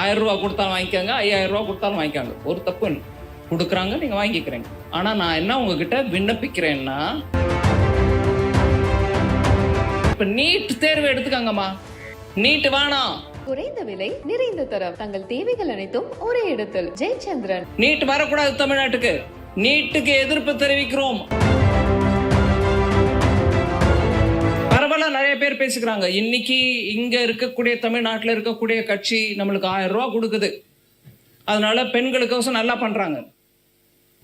ஆயிரம் ரூபா கொடுத்தாலும் வாங்கிக்கோங்க ஐயாயிரம் ரூபா கொடுத்தாலும் வாங்கிக்காங்க. ஒரு தப்பு கொடுக்குறாங்க நீங்கள் வாங்கிக்கிறீங்க. ஆனால் நான் என்ன உங்ககிட்ட விண்ணப்பிக்கிறேன்னா இப்போ நீட் தேர்வு எடுத்துக்கோங்கம்மா. நீட் வேணாம். குறைந்த விலை நிறைந்த தரம். தங்கள் தேவைகள் அனைத்தும் ஒரே இடத்தில். ஜெயச்சந்திரன். நீட் வரக்கூடாது தமிழ்நாட்டுக்கு. நீட்டுக்கு எதிர்ப்பு தெரிவிக்கிறோம். பேர் பேசிக்கிறாங்க. இன்னைக்கு இங்க இருக்கக்கூடிய தமிழ்நாட்டில் இருக்கக்கூடிய கட்சி நம்மளுக்கு ஆயிரம் ரூபா கொடுக்குது. அதனால பெண்களுக்கோசம் நல்லா பண்றாங்க.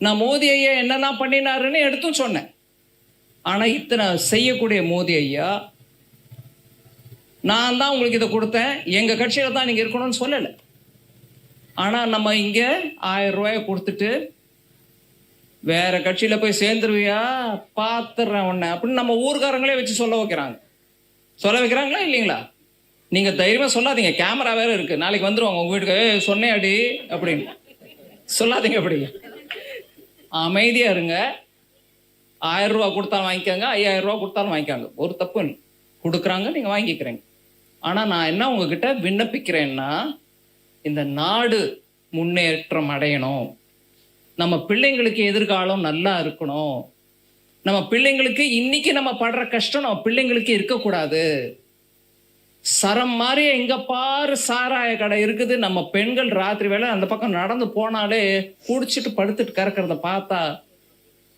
நான் மோதி ஐயா என்னெல்லாம் பண்ணினாருன்னு எடுத்தும் சொன்னேன். ஆனா இத்தனை செய்யக்கூடிய மோதி ஐயா நான் தான் உங்களுக்கு இதை கொடுத்தேன். எங்க கட்சியில தான் நீங்க இருக்கணும்னு சொல்லலை. ஆனா நம்ம இங்க ஆயிரம் ரூபாயை கொடுத்துட்டு வேற கட்சியில போய் சேர்ந்துருவியா? பாத்துறேன் உன்னை. அப்படின்னு நம்ம ஊர்க்காரங்களே வச்சு சொல்ல வைக்கிறாங்க. சொல்ல வைக்கிறாங்களா இல்லைங்களா? நீங்கள் தைரியமாக சொல்லாதீங்க. கேமரா வேற இருக்குது நாளைக்கு வந்துடுவாங்க உங்கள் வீட்டுக்கு சொன்னே அடி அப்படின்னு. சொல்லாதீங்க அப்படி அமைதியாக இருங்க. ஆயிரம் ரூபா கொடுத்தாலும் வாங்கிக்கோங்க. ஐயாயிரம் ரூபா கொடுத்தாலும் வாங்கிக்காங்க. ஒரு தப்பு கொடுக்குறாங்க நீங்கள் வாங்கிக்கிறீங்க. ஆனால் நான் என்ன உங்ககிட்ட விண்ணப்பிக்கிறேன்னா இந்த நாடு முன்னேற்றம் அடையணும். நம்ம பிள்ளைங்களுக்கு எதிர்காலம் நல்லா இருக்கணும். நம்ம பிள்ளைங்களுக்கு இன்னைக்கு நம்ம படுற கஷ்டம் நம்ம பிள்ளைங்களுக்கு இருக்கக்கூடாது. சரம் மாதிரி எங்க பாரு சாராய கடை இருக்குது. நம்ம பெண்கள் ராத்திரி வேளை அந்த பக்கம் நடந்து போனாலே குடிச்சிட்டு படுத்துட்டு கறக்கிறத பார்த்தா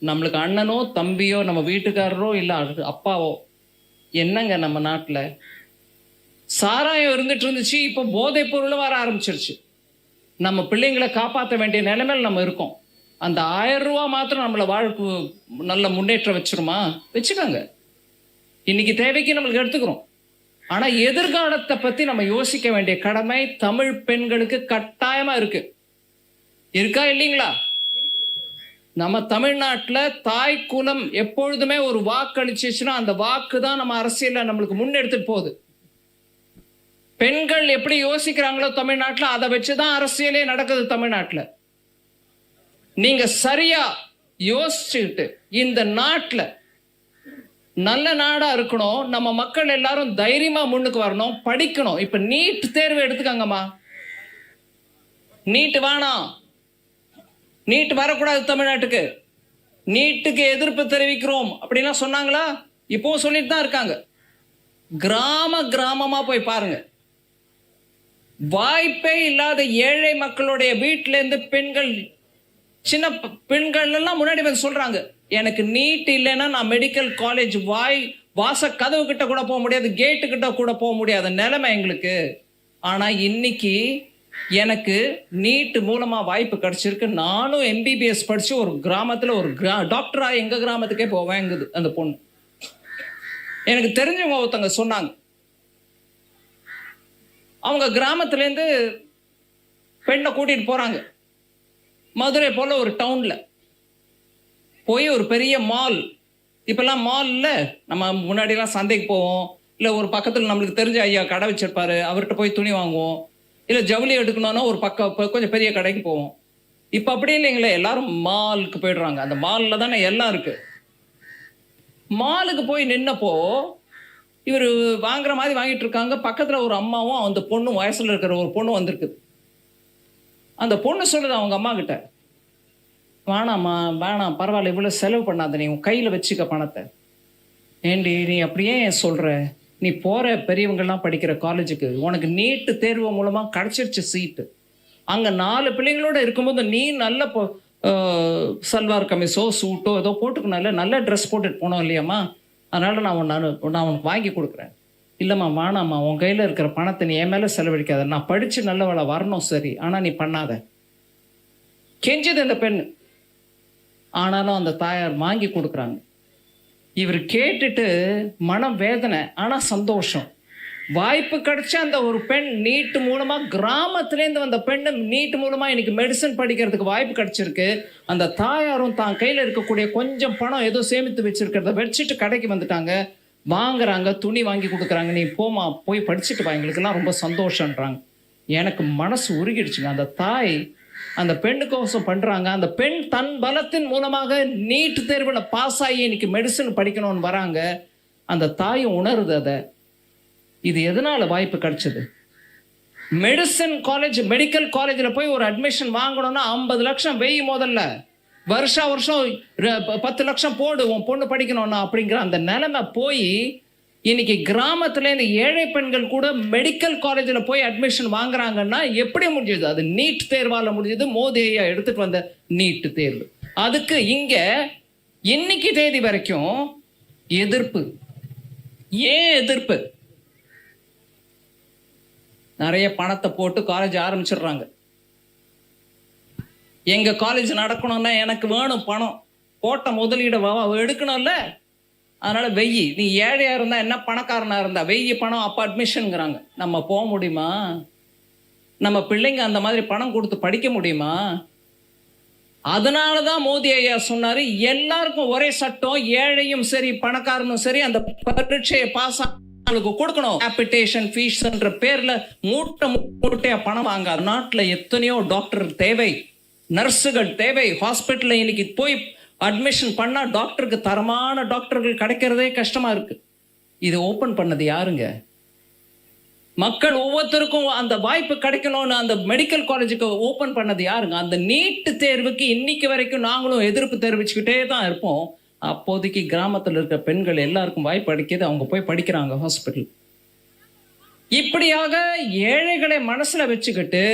நம்மளுக்கு அண்ணனோ தம்பியோ நம்ம வீட்டுக்காரரோ இல்ல அப்பாவோ என்னங்க நம்ம நாட்டுல? சாராயம் இருந்துட்டு இருந்துச்சு இப்போ போதைப் பொருளும் வர ஆரம்பிச்சிருச்சு. நம்ம பிள்ளைங்களை காப்பாற்ற வேண்டிய நிலைமையில நம்ம இருக்கோம். அந்த ஆயிரம் ரூபா மாத்திரம் நம்மளை வாழ்க்கை நல்ல முன்னேற்றம் வச்சிருமா? வச்சுக்கோங்க. இன்னைக்கு தேவைக்கு நம்மளுக்கு எடுத்துக்கிறோம். ஆனால் எதிர்காலத்தை பற்றி நம்ம யோசிக்க வேண்டிய கடமை தமிழ் பெண்களுக்கு கட்டாயமாக இருக்கு. இருக்கா இல்லைங்களா? நம்ம தமிழ்நாட்டில் தாய் குலம் எப்பொழுதுமே ஒரு வாக்கு அளிச்சிச்சுன்னா அந்த வாக்கு தான் நம்ம அரசியலில் நம்மளுக்கு முன்னெடுத்துட்டு போகுது. பெண்கள் எப்படி யோசிக்கிறாங்களோ தமிழ்நாட்டில் அதை வச்சு தான் அரசியலே நடக்குது தமிழ்நாட்டில். நீங்க சரியா யோசிச்சுக்கிட்டு இந்த நாட்டில் நல்ல நாடா இருக்கணும். நம்ம மக்கள் எல்லாரும் தைரியமா முன்னுக்கு வரணும். படிக்கணும். இப்ப நீட் தேர்வு எடுத்துக்கங்கம்மா. நீட் வேணாம். நீட் வரக்கூடாது தமிழ்நாட்டுக்கு. நீட்டுக்கு எதிர்ப்பு தெரிவிக்கிறோம் அப்படின்லாம் சொன்னாங்களா? இப்போ சொல்லிட்டு தான் இருக்காங்க. கிராம கிராமமா போய் பாருங்க. வாய்ப்பே இல்லாத ஏழை மக்களுடைய வீட்டிலேருந்து பெண்கள் சின்ன ப- பெண்கள் எல்லாம் முன்னாடி வந்து சொல்றாங்க எனக்கு நீட் இல்லைன்னா நான் மெடிக்கல் காலேஜ் வாய் வாச கதவு கிட்ட கூட போக முடியாது கேட்டு கிட்ட கூட போக முடியாத நிலைமை எங்களுக்கு. ஆனா இன்னைக்கு எனக்கு நீட் மூலமா வாய்ப்பு கிடைச்சிருக்கு. நானும் எம்பிபிஎஸ் படிச்சு ஒரு கிராமத்துல ஒரு கிரா டாக்டரா எங்க கிராமத்துக்கே போவேங்குது அந்த பொண்ணு. எனக்கு தெரிஞ்சவங்க ஒருத்தவங்க சொன்னாங்க. அவங்க கிராமத்துலேருந்து பெண்ணை கூட்டிட்டு போறாங்க. மதுரை போல ஒரு டவுன்ல போய் ஒரு பெரிய மால் இப்பெல்லாம் மால்ல நம்ம முன்னாடிலாம் சந்தைக்கு போவோம். இல்லை ஒரு பக்கத்தில் நம்மளுக்கு தெரிஞ்ச ஐயா கடை வச்சிருப்பாரு அவர்கிட்ட போய் துணி வாங்குவோம். இல்லை ஜவுளி எடுக்கணும்னா ஒரு பக்கம் கொஞ்சம் பெரிய கடைக்கு போவோம். இப்போ அப்படி இல்லைங்களே எல்லாரும் மாலுக்கு போயிடுறாங்க. அந்த மாலில் தானே எல்லாம் இருக்கு. மாலுக்கு போய் நின்னப்போ இவர் வாங்குற மாதிரி வாங்கிட்டு இருக்காங்க. பக்கத்தில் ஒரு அம்மாவும் அந்த பொண்ணும் வயசில் இருக்கிற ஒரு பொண்ணு வந்திருக்குது. அந்த பொண்ணு சொல்லுது அவங்க அம்மா கிட்ட வேணாம்மா வேணாம் பரவாயில்ல இவ்வளோ செலவு பண்ணாத நீ உன் கையில் வச்சுக்க பணத்தை. ஏண்டி நீ அப்படியே சொல்கிற நீ போகிற பெரியவங்கள்லாம் படிக்கிற காலேஜுக்கு உனக்கு நீட்டு தேர்வு மூலமாக கிடச்சிருச்சு சீட்டு அங்கே நாலு பிள்ளைங்களோட இருக்கும்போது நீ நல்ல சல்வார் கமிஸோ சூட்டோ ஏதோ போட்டுக்கணும். இல்லை நல்ல ட்ரெஸ் போட்டுட்டு போனோம் இல்லையாம்மா? அதனால் நான் உன் நான் உனக்கு வாங்கி கொடுக்குறேன். இல்லைம்மா வானாம்மா உன் கையில் இருக்கிற பணத்தை நீ என் மேலே செலவழிக்காத. நான் படித்து நல்லவளை வரணும் சரி. ஆனால் நீ பண்ணாத. கெஞ்சது இந்த பெண். ஆனாலும் அந்த தாயார் வாங்கி கொடுக்குறாங்க. இவர் கேட்டுட்டு மனம் வேதனை ஆனால் சந்தோஷம். வாய்ப்பு கிடைச்ச அந்த ஒரு பெண் நீட் மூலமாக கிராமத்துலேருந்து வந்த பெண்ணு நீட் மூலமாக இன்னைக்கு மெடிசன் படிக்கிறதுக்கு வாய்ப்பு கிடைச்சிருக்கு. அந்த தாயாரும் தான் கையில் இருக்கக்கூடிய கொஞ்சம் பணம் ஏதோ சேமித்து வச்சிருக்கிறத வச்சுட்டு கடைக்கு வந்துட்டாங்க. வாங்குறாங்க துணி வாங்கி கொடுக்குறாங்க நீ போமா போய் படிச்சுட்டு வா. எங்களுக்குலாம் ரொம்ப சந்தோஷன்றாங்க எனக்கு மனசு உருகிடுச்சுங்க. அந்த தாய் அந்த பெண்ணுக்கோசம் பண்ணுறாங்க அந்த பெண் தன் பலத்தின் மூலமாக நீட் தேர்வில் பாஸ் ஆகி இன்னைக்கு மெடிசன் படிக்கணும்னு வராங்க. அந்த தாயும் உணருது அதை. இது எதனால் வாய்ப்பு கிடைச்சது? மெடிசன் காலேஜ் மெடிக்கல் காலேஜில் போய் ஒரு அட்மிஷன் வாங்கணும்னா ஐம்பது லட்சம் வெய் முதல்ல. வருஷா வருஷம் ர- ப- பத்து லட்சம் போடு உன் பொண்ணு படிக்கணும்னா அப்படிங்கிற அந்த நிலைமை போய் இன்னைக்கு கிராமத்துல இந்த ஏழை பெண்கள் கூட மெடிக்கல் காலேஜில் போய் அட்மிஷன் வாங்குறாங்கன்னா எப்படி முடிஞ்சது? அது நீட் தேர்வால் முடிஞ்சது மோதி ஐயா எடுத்துட்டு வந்த நீட் தேர்வு. அதுக்கு இங்க இன்னைக்கு தேதி வரைக்கும் எதிர்ப்பு. ஏன் எதிர்ப்பு? நிறைய பணத்தை போட்டு காலேஜ் ஆரம்பிச்சிடுறாங்க. எங்க காலேஜ் நடக்கணும்னா எனக்கு வேணும் பணம். போட்ட முதலீடு வா- எடுக்கணும்ல? அதனால வெய்யி. நீ ஏழையா இருந்தா என்ன பணக்காரனா இருந்தா? வெய்யி பணம் அப்ப அட்மிஷனுங்கிறாங்க நம்ம போக முடியுமா? நம்ம பிள்ளைங்க அந்த மாதிரி பணம் கொடுத்து படிக்க முடியுமா? அதனாலதான் மோதி ஐயா சொன்னாரு எல்லாருக்கும் ஒரே சட்டம் ஏழையும் சரி பணக்காரனும் சரி அந்த பரீட்சையை பாஸ் ஆளுக்கு கொடுக்கணும். ஆப்பிட்டேஷன் ஃபீஸ்ன்ற பேர்ல மூட்டை மூட்டையா பணம் வாங்க நாட்டுல எத்தனையோ டாக்டர் தேவை. நர்ஸுகள் தேவை. ஹாஸ்பிட்டலில் இன்னைக்கு போய் அட்மிஷன் பண்ணால் டாக்டருக்கு தரமான டாக்டர்கள் கிடைக்கிறதே கஷ்டமாக இருக்குது இது ஓப்பன் பண்ணது யாருங்க? மக்கள் ஒவ்வொருத்தருக்கும் அந்த வாய்ப்பு கிடைக்கணும்னு அந்த மெடிக்கல் காலேஜுக்கு ஓப்பன் பண்ணது யாருங்க? அந்த நீட்டு தேர்வுக்கு இன்னைக்கு வரைக்கும் நாங்களும் எதிர்ப்பு தெரிவிச்சுக்கிட்டே தான் இருப்போம். அப்போதைக்கு கிராமத்தில் இருக்கிற பெண்கள் எல்லாருக்கும் வாய்ப்பு அடிக்கிறது அவங்க போய் படிக்கிறாங்க ஹாஸ்பிட்டல் இப்படியாக ஏழைகளை மனசில் வச்சுக்கிட்டு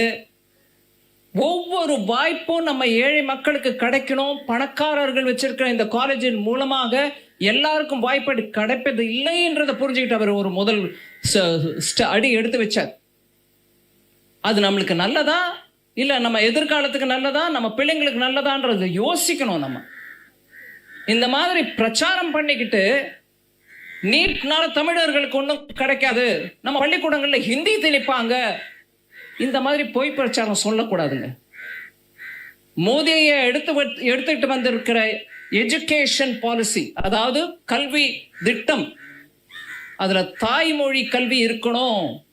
ஒவ்வொரு வாய்ப்பும் நம்ம ஏழை மக்களுக்கு கிடைக்கணும். பணக்காரர்கள் வச்சிருக்கிற இந்த காலேஜின் மூலமாக எல்லாருக்கும் வாய்ப்பு கிடைப்பது இல்லைன்றதை புரிஞ்சுக்கிட்டு அவர் ஒரு முதல் அடி எடுத்து வச்சார். அது நம்மளுக்கு நல்லதா? இல்ல நம்ம எதிர்காலத்துக்கு நல்லதா? நம்ம பிள்ளைங்களுக்கு நல்லதான்றது யோசிக்கணும் நம்ம. இந்த மாதிரி பிரச்சாரம் பண்ணிக்கிட்டு நீட்னால தமிழர்களுக்கு ஒன்றும் கிடைக்காது. நம்ம பள்ளிக்கூடங்களில் ஹிந்தி திணிப்பாங்க. இந்த மாதிரி பொய் பிரச்சாரம் சொல்லக்கூடாதுங்க. மோதியை எடுத்து எடுத்துக்கிட்டு வந்திருக்கிற எஜுகேஷன் பாலிசி அதாவது கல்வி திட்டம் அதுல தாய்மொழி கல்வி இருக்கணும்.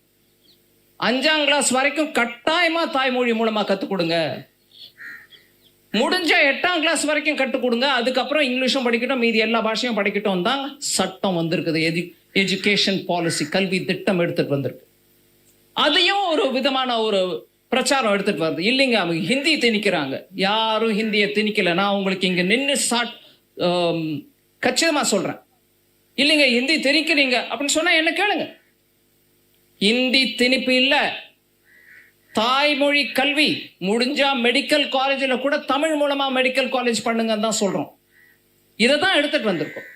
அஞ்சாம் கிளாஸ் வரைக்கும் கட்டாயமா தாய்மொழி மூலமா கத்துக் கொடுங்க. முடிஞ்ச எட்டாம் கிளாஸ் வரைக்கும் கற்றுக் கொடுங்க. அதுக்கப்புறம் இங்கிலீஷும் படிக்கட்டும் மீதி எல்லா பாஷையும் படிக்கட்டும் தான் சட்டம் வந்திருக்குது. எஜு எஜுகேஷன் பாலிசி கல்வி திட்டம் எடுத்துட்டு வந்திருக்கு. அதையும் ஒரு விதமான ஒரு பிரச்சாரம் எடுத்துட்டு வருது. இல்லைங்க அவங்க ஹிந்தி திணிக்கிறாங்க. யாரும் ஹிந்தியை திணிக்கல. நான் உங்களுக்கு இங்க நின்று சாட் கச்சிதமா சொல்றேன். இல்லைங்க ஹிந்தி திணிக்கிறீங்க அப்படின்னு சொன்னா என்ன கேளுங்க. ஹிந்தி திணிப்பு இல்ல. தாய்மொழி கல்வி முடிஞ்சா மெடிக்கல் காலேஜில் கூட தமிழ் மூலமா மெடிக்கல் காலேஜ் பண்ணுங்கன்னு தான் சொல்றோம். இதை தான் எடுத்துட்டு வந்திருக்கோம்.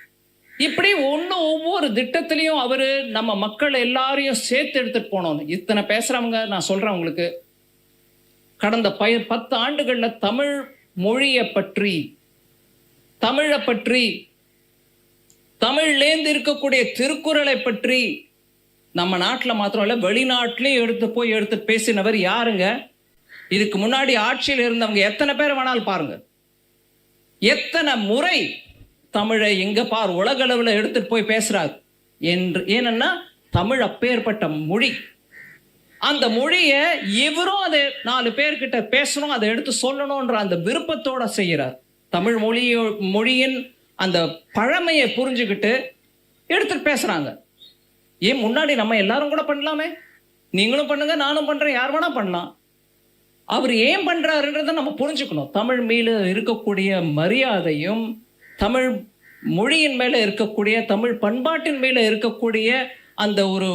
இப்படி ஒன்று ஒவ்வொரு திட்டத்திலையும் அவர் நம்ம மக்கள் எல்லாரையும் சேர்த்து எடுத்துகிட்டு போனோம். இத்தனை பேசுகிறவங்க நான் சொல்கிறேன் உங்களுக்கு. கடந்த பய பத்து ஆண்டுகளில் தமிழ் மொழியை பற்றி தமிழை பற்றி தமிழ்லேந்து இருக்கக்கூடிய திருக்குறளை பற்றி நம்ம நாட்டில் மாத்திரம் இல்லை வெளிநாட்டிலையும் எடுத்து போய் எடுத்து பேசினவர் யாருங்க? இதுக்கு முன்னாடி ஆட்சியில் இருந்தவங்க எத்தனை பேர் வேணாலும் பாருங்க. எத்தனை முறை தமிழை எங்க பார் உலகளவில் எடுத்துட்டு போய் பேசுறாரு? என்று ஏனென்னா தமிழ் அப்பேற்பட்ட மொழி. அந்த மொழியை இவரும் அதை நாலு பேர்கிட்ட பேசணும் அதை எடுத்து சொல்லணும்ன்ற அந்த விருப்பத்தோட செய்கிறார். தமிழ் மொழியோ மொழியின் அந்த பழமையை புரிஞ்சுக்கிட்டு எடுத்துட்டு பேசுறாங்க. ஏன் முன்னாடி நம்ம எல்லாரும் கூட பண்ணலாமே? நீங்களும் பண்ணுங்க நானும் பண்றேன் யார் வேணா பண்ணலாம். அவர் ஏன் பண்றாருன்றதை நம்ம புரிஞ்சுக்கணும். தமிழ் மீது இருக்கக்கூடிய மரியாதையும் தமிழ் மொழியின் மேலே இருக்கக்கூடிய தமிழ் பண்பாட்டின் மேலே இருக்கக்கூடிய அந்த ஒரு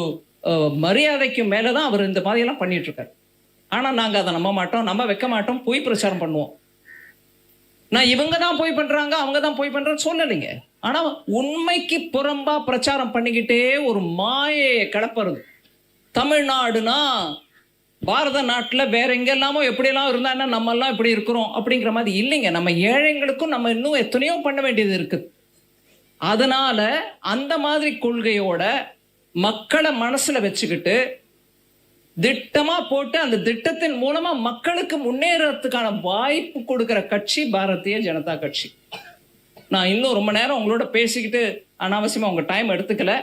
மரியாதைக்கு மேலே தான் அவர் இந்த மாதிரியெல்லாம் பண்ணிகிட்ருக்கார் ஆனால் நாங்கள் அதை நம்ப மாட்டோம் நம்ம வைக்க மாட்டோம் பொய் பிரச்சாரம் பண்ணுவோம். நான் இவங்க தான் போய் பண்ணுறாங்க அவங்க தான் போய் பண்ணுறேன்னு சொல்லலைங்க. ஆனால் உண்மைக்கு புறம்பாக பிரச்சாரம் பண்ணிக்கிட்டே ஒரு மாயையை கிளப்புறது. தமிழ்நாடுனா பாரத நாட்டில் வேற எங்கெல்லாமோ எப்படியெல்லாம் இருந்தாங்கன்னா என்ன இப்படி இருக்கிறோம் அப்படிங்கிற மாதிரி இல்லைங்க. நம்ம ஏழைங்களுக்கும் நம்ம இன்னும் எத்தனையோ பண்ண வேண்டியது இருக்கு. அதனால அந்த மாதிரி கொள்கையோட மக்களை மனசுல வச்சுக்கிட்டு திட்டமா போட்டு அந்த திட்டத்தின் மூலமா மக்களுக்கு முன்னேறத்துக்கான வாய்ப்பு கொடுக்கிற கட்சி பாரதிய ஜனதா கட்சி. நான் இன்னும் ரொம்ப நேரம் உங்களோட பேசிக்கிட்டு அனாவசியமா உங்க டைம் எடுத்துக்கல.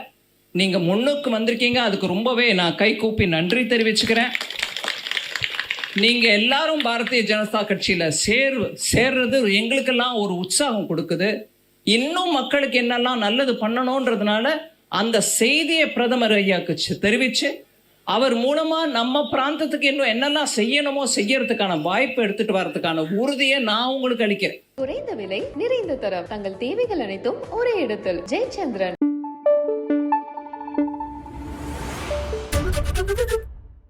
நீங்க முன்னுக்கு வந்திருக்கீங்க. அதுக்கு ரொம்பவே நான் கை கூப்பி நன்றி தெரிவிச்சுக்கிறேன். நீங்க எல்லாரும் பாரதிய ஜனதா கட்சியில சேர் சேர்றது எங்களுக்கெல்லாம் ஒரு உற்சாகம் கொடுக்குது. இன்னும் மக்களுக்கு என்னெல்லாம் நல்லது பண்ணணுன்றதுனால அந்த செய்தியை பிரதமர் ஐயாக்கு தெரிவிச்சு அவர் மூலமா நம்ம பிராந்தத்துக்கு இன்னும் என்னெல்லாம் செய்யணுமோ செய்யறதுக்கான வாய்ப்பு எடுத்துட்டு வர்றதுக்கான உறுதியை நான் உங்களுக்கு அளிக்கிறேன். குறைந்த விலை நிறைந்த தரம். தங்கள் தேவைகள் அனைத்தும் ஒரே இடத்தில். ஜெயச்சந்திரன்.